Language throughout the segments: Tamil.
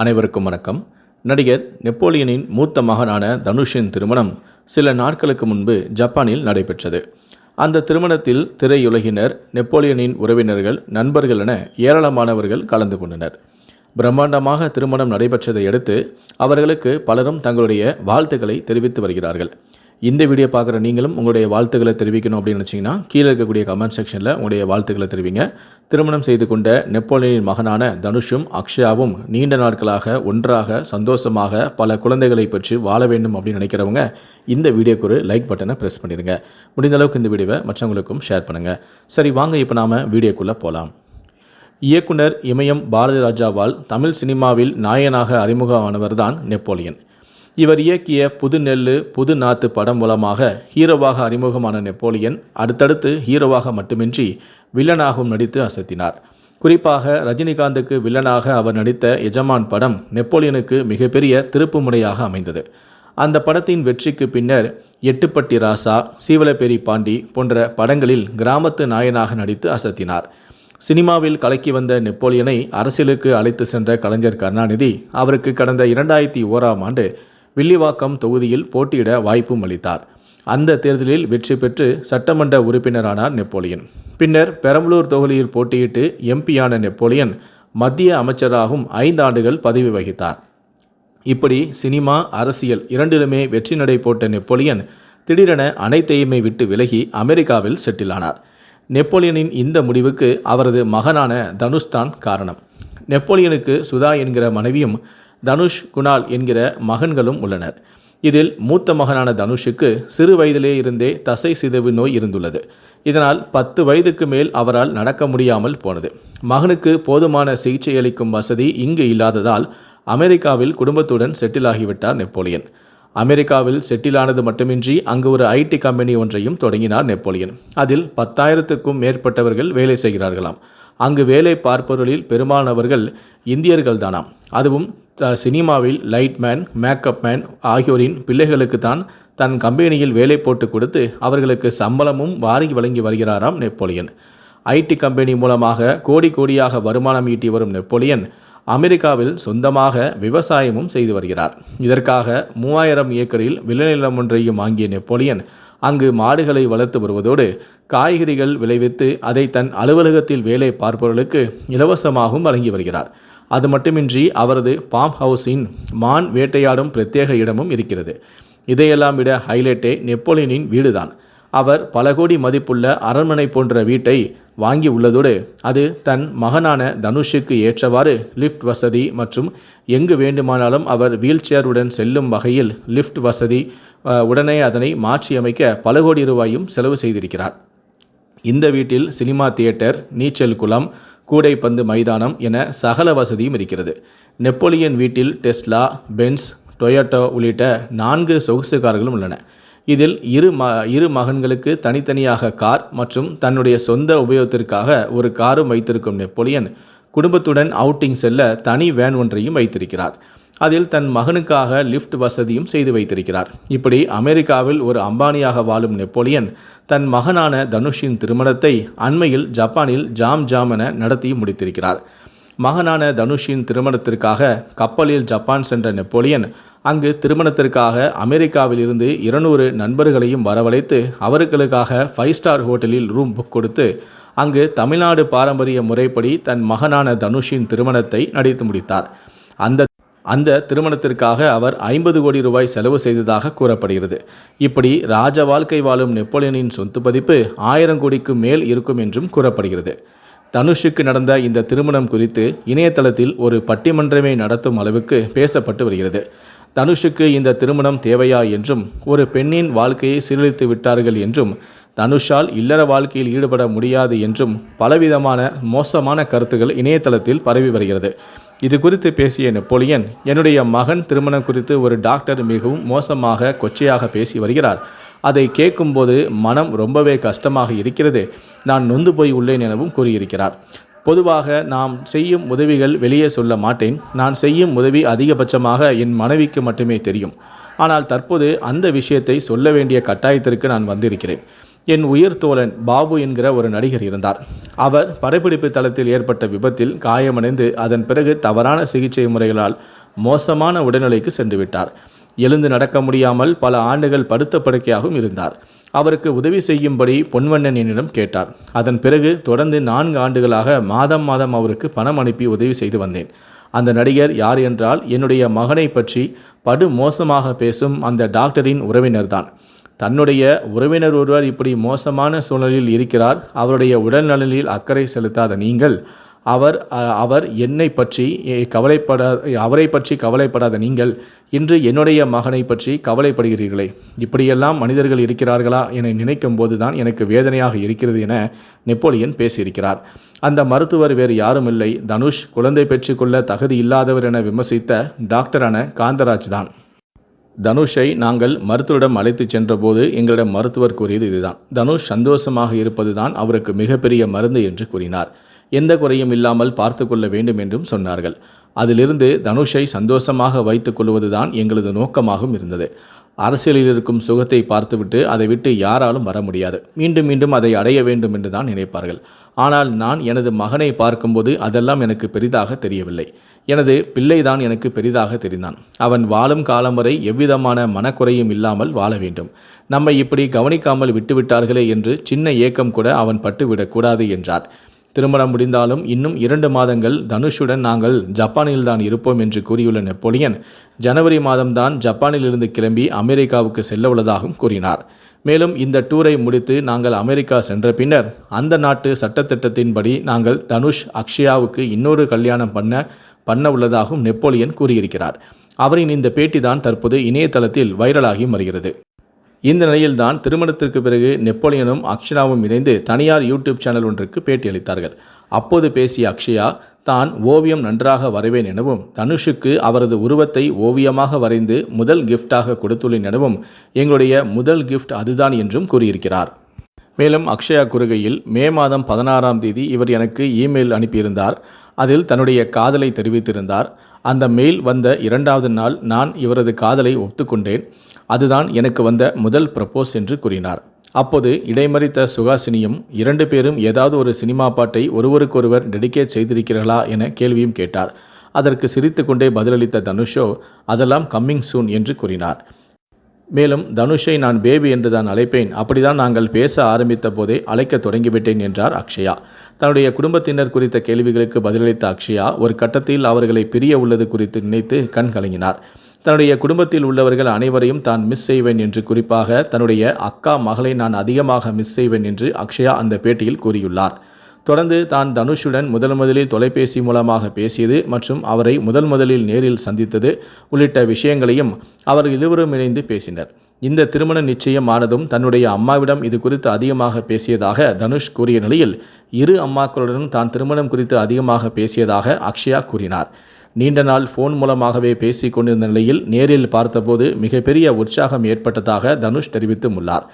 அனைவருக்கும் வணக்கம். நடிகர் நெப்போலியனின் மூத்த மகனான தனுஷின் திருமணம் சில நாட்களுக்கு முன்பு ஜப்பானில் நடைபெற்றது. அந்த திருமணத்தில் திரையுலகினர் நெப்போலியனின் உறவினர்கள் நண்பர்கள் என ஏராளமானவர்கள் கலந்து கொண்டனர். பிரம்மாண்டமாக திருமணம் நடைபெற்றதை அடுத்து அவர்களுக்கு பலரும் தங்களுடைய வாழ்த்துக்களை தெரிவித்து வருகிறார்கள். இந்த வீடியோ பார்க்குற நீங்களும் உங்களுடைய வாழ்த்துக்களை தெரிவிக்கணும் அப்படின்னு நினச்சிங்கன்னா கீழே இருக்கக்கூடிய கமெண்ட் செக்ஷனில் உங்களுடைய வாழ்த்துக்களை தெரிவிங்க. திருமணம் செய்து கொண்ட நெப்போலியனின் மகனான தனுஷும் அக்ஷயாவும் நீண்ட நாட்களாக ஒன்றாக சந்தோஷமாக பல குழந்தைகளை பற்றி வாழ வேண்டும் அப்படின்னு நினைக்கிறவங்க இந்த வீடியோக்கு ஒரு லைக் பட்டனை ப்ரெஸ் பண்ணிடுங்க. முடிந்த அளவுக்கு இந்த வீடியோவை மற்றவங்களுக்கும் ஷேர் பண்ணுங்கள் சரி வாங்க இப்போ நாம் வீடியோக்குள்ளே போகலாம் இயக்குனர் இமயம் பாரதி ராஜாவால் தமிழ் சினிமாவில் நாயனாக அறிமுகமானவர் தான் நெப்போலியன். இவர் இயக்கிய புது நெல்லு புது நாத்து படம் மூலமாக ஹீரோவாக அறிமுகமான நெப்போலியன் அடுத்தடுத்து ஹீரோவாக மட்டுமின்றி வில்லனாகவும் நடித்து அசத்தினார். குறிப்பாக ரஜினிகாந்துக்கு வில்லனாக அவர் நடித்த எஜமான் படம் நெப்போலியனுக்கு மிகப்பெரிய திருப்பு முறையாக அமைந்தது. அந்த படத்தின் வெற்றிக்கு பின்னர் எட்டுப்பட்டி ராசா சீவலப்பேரி பாண்டி போன்ற படங்களில் கிராமத்து நாயனாக நடித்து அசத்தினார். சினிமாவில் கலக்கி வந்த நெப்போலியனை அரசியலுக்கு அழைத்து சென்ற கலைஞர் கருணாநிதி அவருக்கு கடந்த இரண்டாயிரத்தி ஓராம் ஆண்டு வில்லிவாக்கம் தொகுதியில் போட்டியிட வாய்ப்பும் அளித்தார். அந்த தேர்தலில் வெற்றி பெற்று சட்டமன்ற உறுப்பினரானார் நெப்போலியன். பின்னர் பெரம்பலூர் தொகுதியில் போட்டியிட்டு எம்பியான நெப்போலியன் மத்திய அமைச்சராகவும் ஐந்து ஆண்டுகள் பதவி வகித்தார். இப்படி சினிமா அரசியல் இரண்டிலுமே வெற்றி நடை போட்ட நெப்போலியன் திடீரென அனைத்தையுமே விட்டு விலகி அமெரிக்காவில் செட்டிலானார். நெப்போலியனின் இந்த முடிவுக்கு அவரது மகனான தனுஷ்தான் காரணம். நெப்போலியனுக்கு சுதா என்கிற மனைவியும் தனுஷ் குணால் என்கிற மகன்களும் உள்ளனர். இதில் மூத்த மகனான தனுஷுக்கு சிறு வயதிலே இருந்தே தசை சிதைவு நோய் இருந்துள்ளது. இதனால் பத்து வயதுக்கு மேல் அவரால் நடக்க முடியாமல் போனது. மகனுக்கு போதுமான சிகிச்சை அளிக்கும் வசதி இங்கு இல்லாததால் அமெரிக்காவில் குடும்பத்துடன் செட்டில் ஆகிவிட்டார் நெப்போலியன். அமெரிக்காவில் செட்டிலானது மட்டுமின்றி அங்கு ஒரு ஐடி கம்பெனி ஒன்றையும் தொடங்கினார் நெப்போலியன். அதில் பத்தாயிரத்துக்கும் மேற்பட்டவர்கள் வேலை செய்கிறார்களாம். அங்கு வேலை பார்ப்பவர்களில் பெரும்பாலானவர்கள் இந்தியர்கள்தானாம். அதுவும் சினிமாவில் லைட்மேன் மேக்கப் மேன் ஆகியோரின் பிள்ளைகளுக்கு தான் தன் கம்பெனியில் வேலை போட்டு கொடுத்து அவர்களுக்கு சம்பளமும் வாரி வழங்கி வருகிறாராம் நெப்போலியன். ஐடி கம்பெனி மூலமாக கோடி கோடியாக வருமானம் ஈட்டி வரும் நெப்போலியன் அமெரிக்காவில் சொந்தமாக விவசாயமும் செய்து வருகிறார். இதற்காக மூவாயிரம் ஏக்கரில் விளைநிலம் ஒன்றையும் வாங்கிய நெப்போலியன் அங்கு மாடுகளை வளர்த்து வருவதோடு காய்கறிகள் விளைவித்து அதை தன் அலுவலகத்தில் வேலை பார்ப்பவர்களுக்கு இலவசமாகவும் வழங்கி வருகிறார். அது மட்டுமின்றி அவரது பாம் ஹவுஸின் மான் வேட்டையாடும் பிரத்யேக இடமும் இருக்கிறது. இதையெல்லாம் விட ஹைலைட்டே நெப்போலியனின் வீடுதான். அவர் பல கோடி மதிப்புள்ள அரண்மனை போன்ற வீட்டை வாங்கி உள்ளதோடு அது தன் மகனான தனுஷுக்கு ஏற்றவாறு லிஃப்ட் வசதி மற்றும் எங்கு வேண்டுமானாலும் அவர் வீல் சேருடன் செல்லும் வகையில் லிஃப்ட் வசதி உடனே அதனை மாற்றியமைக்க பல கோடி ரூபாயும் செலவு செய்திருக்கிறார். இந்த வீட்டில் சினிமா தியேட்டர் நீச்சல் குளம் கூடைப்பந்து மைதானம் என சகல வசதியும் இருக்கிறது. நெப்போலியன் வீட்டில் டெஸ்லா பென்ஸ் டொயோட்டோ உள்ளிட்ட நான்கு சொகுசு கார்களும் உள்ளன. இதில் இரு ம இரு மகன்களுக்கு தனித்தனியாக கார் மற்றும் தன்னுடைய சொந்த உபயோகத்திற்காக ஒரு காரும் வைத்திருக்கும் நெப்போலியன் குடும்பத்துடன் அவுட்டிங் செல்ல தனி வேன் ஒன்றையும் வைத்திருக்கிறார். அதில் தன் மகனுக்காக லிஃப்ட் வசதியும் செய்து வைத்திருக்கிறார். இப்படி அமெரிக்காவில் ஒரு அம்பானியாக வாழும் நெப்போலியன் தன் மகனான தனுஷின் திருமணத்தை அண்மையில் ஜப்பானில் ஜாம் ஜாம் என நடத்தி முடித்திருக்கிறார். மகனான தனுஷின் திருமணத்திற்காக கப்பலில் ஜப்பான் சென்ற நெப்போலியன் அங்கு திருமணத்திற்காக அமெரிக்காவில் இருந்து இருநூறு நண்பர்களையும் வரவழைத்து அவர்களுக்காக ஃபைவ் ஸ்டார் ஹோட்டலில் ரூம் புக் கொடுத்து அங்கு தமிழ்நாடு பாரம்பரிய முறைப்படி தன் மகனான தனுஷின் திருமணத்தை நடித்து முடித்தார். அந்த அந்த திருமணத்திற்காக அவர் ஐம்பது கோடி ரூபாய் செலவு செய்ததாக கூறப்படுகிறது. இப்படி ராஜ வாழ்க்கை வாழும் நெப்போலியனின் சொத்து பதிப்பு ஆயிரம் கோடிக்கு மேல் இருக்கும் என்றும் கூறப்படுகிறது. தனுஷுக்கு நடந்த இந்த திருமணம் குறித்து இணையதளத்தில் ஒரு பட்டிமன்றமே நடத்தும் அளவுக்கு பேசப்பட்டு வருகிறது. தனுஷுக்கு இந்த திருமணம் தேவையா என்றும் ஒரு பெண்ணின் வாழ்க்கையை சீரழித்து விட்டார்கள் என்றும் தனுஷால் இல்லற வாழ்க்கையில் ஈடுபட முடியாது என்றும் பலவிதமான மோசமான கருத்துகள் இணையதளத்தில் பரவி வருகிறது. இது குறித்து பேசிய நெப்போலியன் என்னுடைய மகன் திருமணம் குறித்து ஒரு டாக்டர் மிகவும் மோசமாக கொச்சையாக பேசி வருகிறார். அதை கேட்கும்போது மனம் ரொம்பவே கஷ்டமாக இருக்கிறது. நான் நொந்து போய் உள்ளேன் எனவும் கூறியிருக்கிறார். பொதுவாக நாம் செய்யும் உதவிகள் வெளியே சொல்ல மாட்டேன். நான் செய்யும் உதவி அதிகபட்சமாக என் மனைவிக்கு மட்டுமே தெரியும். ஆனால் தற்போது அந்த விஷயத்தை சொல்ல வேண்டிய கட்டாயத்திற்கு நான் வந்திருக்கிறேன். என் உயிர் தோழன் பாபு என்கிற ஒரு நடிகர் இருந்தார். அவர் படப்பிடிப்பு தளத்தில் ஏற்பட்ட விபத்தில் காயமடைந்து அதன் பிறகு தவறான சிகிச்சை முறைகளால் மோசமான உடல்நிலைக்கு சென்று விட்டார். எழுந்து நடக்க முடியாமல் பல ஆண்டுகள் படுத்த படுக்கையாகவும் இருந்தார். அவருக்கு உதவி செய்யும்படி பொன்வண்ணன் என்னிடம் கேட்டார். அதன் பிறகு தொடர்ந்து நான்கு ஆண்டுகளாக மாதம் மாதம் அவருக்கு பணம் அனுப்பி உதவி செய்து வந்தேன். அந்த நடிகர் யார் என்றால் என்னுடைய மகனை பற்றி படு மோசமாக பேசும் அந்த டாக்டரின் உறவினர்தான். தன்னுடைய உறவினர் ஒருவர் இப்படி மோசமான சூழலில் இருக்கிறார். அவருடைய உடல்நலனில் அக்கறை செலுத்தாத நீங்கள் அவர் அவர் என்னை பற்றி கவலைப்பட அவரை பற்றி கவலைப்படாத நீங்கள் இன்று என்னுடைய மகனை பற்றி கவலைப்படுகிறீர்களே. இப்படியெல்லாம் மனிதர்கள் இருக்கிறார்களா என நினைக்கும் போதுதான் எனக்கு வேதனையாக இருக்கிறது என நெப்போலியன் பேசியிருக்கிறார். அந்த மருத்துவர் வேறு யாரும் இல்லை தனுஷ் குழந்தை பெற்றுக்கொள்ள தகுதி இல்லாதவர் என விமர்சித்த டாக்டரான காந்தராஜ் தான். தனுஷை நாங்கள் மருத்துவரிடம் அழைத்துச் சென்றபோது எங்களிடம் மருத்துவர் கூறியது இதுதான். தனுஷ் சந்தோஷமாக இருப்பதுதான் அவருக்கு மிகப்பெரிய மருந்து என்று கூறினார். எந்த குறையும் இல்லாமல் பார்த்து கொள்ள வேண்டும் என்றும் சொன்னார்கள். அதிலிருந்து தனுஷை சந்தோஷமாக வைத்துக் கொள்வதுதான் எங்களது நோக்கமாகவும் இருந்தது. அரசியலில் இருக்கும் சுகத்தை பார்த்துவிட்டு அதை விட்டு யாராலும் வர முடியாது. மீண்டும் மீண்டும் அதை அடைய வேண்டும் என்று தான் நினைப்பார்கள். ஆனால் நான் எனது மகனை பார்க்கும்போது அதெல்லாம் எனக்கு பெரிதாக தெரியவில்லை. எனது பிள்ளைதான் எனக்கு பெரிதாக தெரிந்தான். அவன் வாழும் காலம் வரை எவ்விதமான மனக்குறையும் இல்லாமல் வாழ வேண்டும். நம்மை இப்படி கவனிக்காமல் விட்டுவிட்டார்களே என்று சின்ன ஏக்கம் கூட அவன் பட்டுவிடக்கூடாது என்றார். திருமணம் முடிந்தாலும் இன்னும் இரண்டு மாதங்கள் தனுஷுடன் நாங்கள் ஜப்பானில் தான் இருப்போம் என்று கூறியுள்ள நெப்போலியன் ஜனவரி மாதம்தான் ஜப்பானிலிருந்து கிளம்பி அமெரிக்காவுக்கு செல்ல உள்ளதாகவும் கூறினார். மேலும் இந்த டூரை முடித்து நாங்கள் அமெரிக்கா சென்ற பின்னர் அந்த நாட்டு சட்டத்திட்டத்தின்படி நாங்கள் தனுஷ் அக்ஷயாவுக்கு இன்னொரு கல்யாணம் பண்ண பண்ண உள்ளதாகவும் நெப்போலியன் கூறியிருக்கிறார். அவரின் இந்த பேட்டி தான் தற்போது இணையதளத்தில் வைரலாகி வருகிறது இந்த நிலையில்தான் திருமணத்திற்கு பிறகு நெப்போலியனும் அக்ஷயாவும் இணைந்து தனியார் யூடியூப் சேனல் ஒன்றுக்கு பேட்டியளித்தார்கள். அப்போது பேசிய அக்ஷயா தான் ஓவியம் நன்றாக வரைவேன் எனவும் தனுஷுக்கு அவரது உருவத்தை ஓவியமாக வரைந்து முதல் கிஃப்டாக கொடுத்துள்ளேன் எனவும் எங்களுடைய முதல் கிஃப்ட் அதுதான் என்றும் கூறியிருக்கிறார். மேலும் அக்ஷயா கூறுகையில் மே மாதம் பதினாறாம் தேதி இவர் எனக்கு இமெயில் அனுப்பியிருந்தார். அதில் தன்னுடைய காதலை தெரிவித்திருந்தார். அந்த மெயில் வந்த இரண்டாவது நாள் நான் இவரது காதலை ஒத்துக்கொண்டேன். அதுதான் எனக்கு வந்த முதல் ப்ரப்போஸ் என்று கூறினார். அப்போது இடைமறித்த சுகாசினியும் இரண்டு பேரும் ஏதாவது ஒரு சினிமா பாட்டை ஒருவருக்கொருவர் டெடிகேட் செய்திருக்கிறார்களா என கேள்வியும் கேட்டார். அதற்கு சிரித்துக்கொண்டே பதிலளித்த தனுஷோ அதெல்லாம் கம்மிங் சூன் என்று கூறினார். மேலும் தனுஷை நான் பேபி என்று தான் அழைப்பேன். அப்படிதான் நாங்கள் பேச ஆரம்பித்த போதே அழைக்க தொடங்கிவிட்டேன் என்றார் அக்ஷயா. தன்னுடைய குடும்பத்தினர் குறித்த கேள்விகளுக்கு பதிலளித்த அக்ஷயா ஒரு கட்டத்தில் அவர்களை பிரிய உள்ளது குறித்து நினைத்து கண் கலங்கினார். தன்னுடைய குடும்பத்தில் உள்ளவர்கள் அனைவரையும் தான் மிஸ் செய்வேன் என்று குறிப்பாக தன்னுடைய அக்கா மகளை நான் அதிகமாக மிஸ் செய்வேன் என்று அக்ஷயா அந்த பேட்டியில் கூறியுள்ளார். தொடர்ந்து தான் தனுஷுடன் முதல் முதலில் தொலைபேசி மூலமாக பேசியது மற்றும் அவரை முதல் முதலில் நேரில் சந்தித்தது உள்ளிட்ட விஷயங்களையும் அவர்கள் இருவரும் இணைந்து பேசினர். இந்த திருமண நிச்சயம் ஆனதும் தன்னுடைய அம்மாவிடம் இது குறித்து அதிகமாக பேசியதாக தனுஷ் கூறிய நிலையில் இரு அம்மாக்களுடனும் தான் திருமணம் குறித்து அதிகமாக பேசியதாக அக்ஷயா கூறினார். நீண்ட நாள் ஃபோன் மூலமாகவே பேசிக் கொண்டிருந்த நிலையில் நேரில் பார்த்தபோது மிகப்பெரிய உற்சாகம் ஏற்பட்டதாக தனுஷ் தெரிவித்தும் உள்ளார்.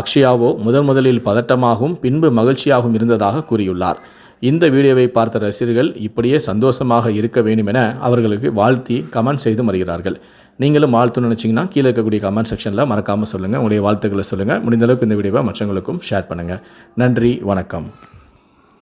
அக்ஷயாவோ முதன் முதலில் பதட்டமாகவும் பின்பு மகிழ்ச்சியாகவும் இருந்ததாக கூறியுள்ளார். இந்த வீடியோவை பார்த்த ரசிகர்கள் இப்படியே சந்தோஷமாக இருக்க வேண்டும் என அவர்களுக்கு வாழ்த்தி கமெண்ட் செய்து வருகிறார்கள் நீங்களும் வாழ்த்து நினச்சிங்கன்னா கீழே இருக்கக்கூடிய கமெண்ட் செக்ஷனில் மறக்காமல் சொல்லுங்கள் உங்களுடைய வாழ்த்துக்களை சொல்லுங்கள் முடிந்த அளவுக்கு இந்த வீடியோவை மற்றவங்களுக்கும் ஷேர் பண்ணுங்கள் நன்றி வணக்கம்.